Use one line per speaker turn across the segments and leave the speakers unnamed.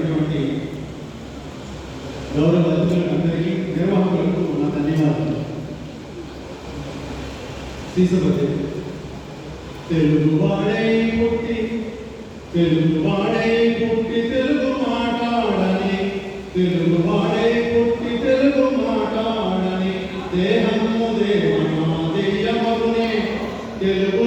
చేసినటువంటి గౌరవ అతిథులందరికీ నిర్వాహకులకు నా ధన్యవాదాలు. తీసపతి తెలుగు వాడై పుట్టి తెలుగు వాడై పుట్టి తెలుగు మాట్లాడని తెలుగు వాడై పుట్టి తెలుగు మాట్లాడని దేహము దేవమా దేయమగునే తెలుగు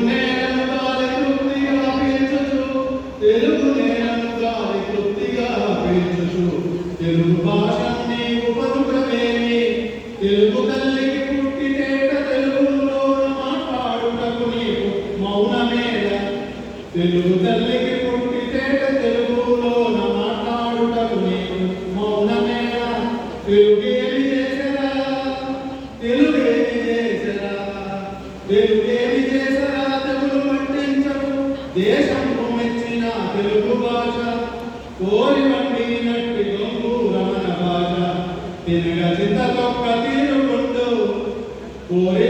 తెలుగు తల్లికి పుట్టితేట తెలుగులో మాట్లాడుటకు నేను మౌనమేనా తెలుగేమి చేసరా తెలుగేమి చేసరా తెలుగేమి చేసరా తెలుగు పట్టించరు దేశంకు మెచ్చిన తెలుగు భాష కోరి వండినట్టు గొంగు రమణ భాష తినగ చింతతో ప్రతిరుకుంటూ కోరి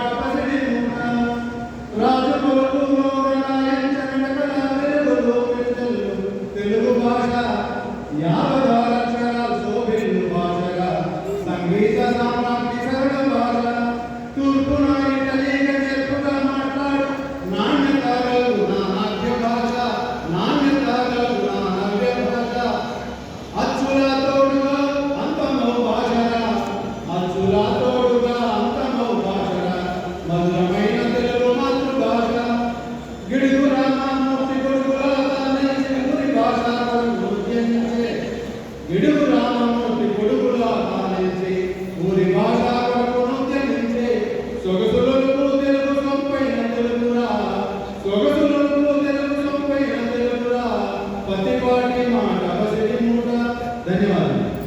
ప్రతి పార్టీ మాట. ధన్యవాదాలు.